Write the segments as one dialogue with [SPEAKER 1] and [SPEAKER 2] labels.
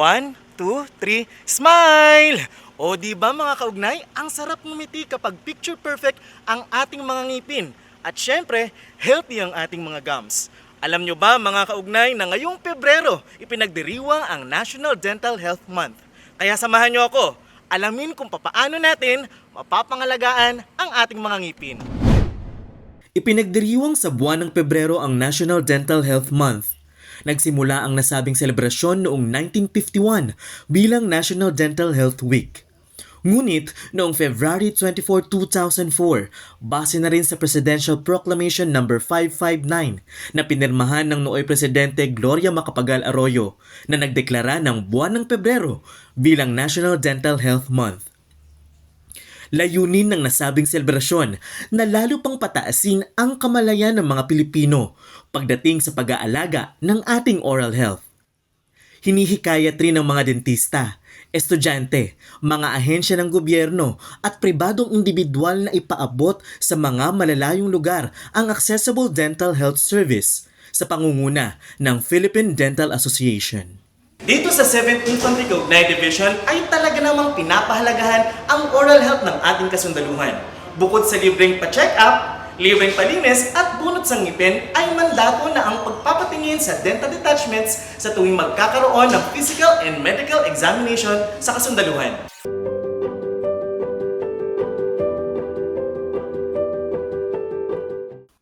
[SPEAKER 1] One, two, three, smile! O di ba mga kaugnay, ang sarap ngumiti kapag picture perfect ang ating mga ngipin. At syempre, healthy ang ating mga gums. Alam nyo ba mga kaugnay na ngayong Pebrero, ipinagdiriwang ang National Dental Health Month. Kaya samahan nyo ako, alamin kung papaano natin mapapangalagaan ang ating mga ngipin. Ipinagdiriwang sa buwan ng Pebrero ang National Dental Health Month. Nagsimula ang nasabing selebrasyon noong 1951 bilang National Dental Health Week. Ngunit noong February 24, 2004, base na rin sa Presidential Proclamation No. 559 na pinirmahan ng nooy Presidente Gloria Macapagal Arroyo na nagdeklara ng buwan ng Pebrero bilang National Dental Health Month. Layunin ng nasabing selebrasyon na lalo pang pataasin ang kamalayan ng mga Pilipino pagdating sa pag-aalaga ng ating oral health. Hinihikayat rin ng mga dentista, estudyante, mga ahensya ng gobyerno at pribadong individual na ipaabot sa mga malalayong lugar ang accessible dental health service sa pangunguna ng Philippine Dental Association. Dito sa 7th Infantry Cognite Division ay talaga namang pinapahalagahan ang oral health ng ating kasundaluhan. Bukod sa libreng pa-check up, libreng palinis at bunot sa ngipin ay mandato na ang pagpapatingin sa dental detachments sa tuwing magkakaroon ng physical and medical examination sa kasundaluhan.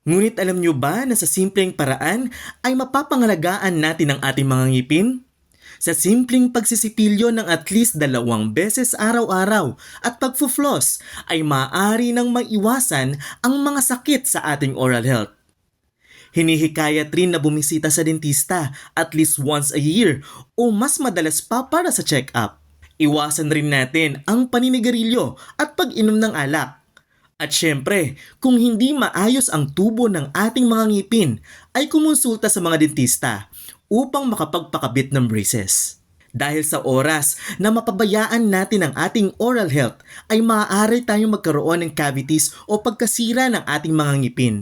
[SPEAKER 1] Ngunit alam nyo ba na sa simpleng paraan ay mapapangalagaan natin ang ating mga ngipin? Sa simpleng pagsisipilyo ng at least dalawang beses araw-araw at pagfufloss ay maaari nang maiwasan ang mga sakit sa ating oral health. Hinihikayat rin na bumisita sa dentista at least once a year o mas madalas pa para sa check-up. Iwasan rin natin ang paninigarilyo at pag-inom ng alak. At syempre, kung hindi maayos ang tubo ng ating mga ngipin, ay kumonsulta sa mga dentista upang makapagpakabit ng braces. Dahil sa oras na mapabayaan natin ang ating oral health, ay maaari tayong magkaroon ng cavities o pagkasira ng ating mga ngipin,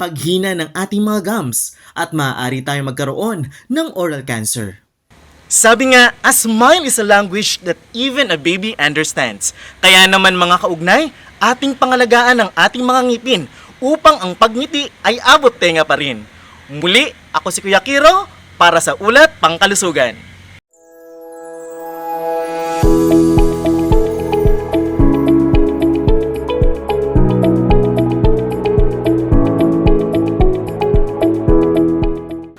[SPEAKER 1] paghina ng ating mga gums, at maaari tayong magkaroon ng oral cancer. Sabi nga, a smile is a language that even a baby understands. Kaya naman mga kaugnay, ating pangalagaan ang ating mga ngipin upang ang pagngiti ay abot tenga pa rin. Muli, ako si Kuya Kiro para sa Ulat Pangkalusugan.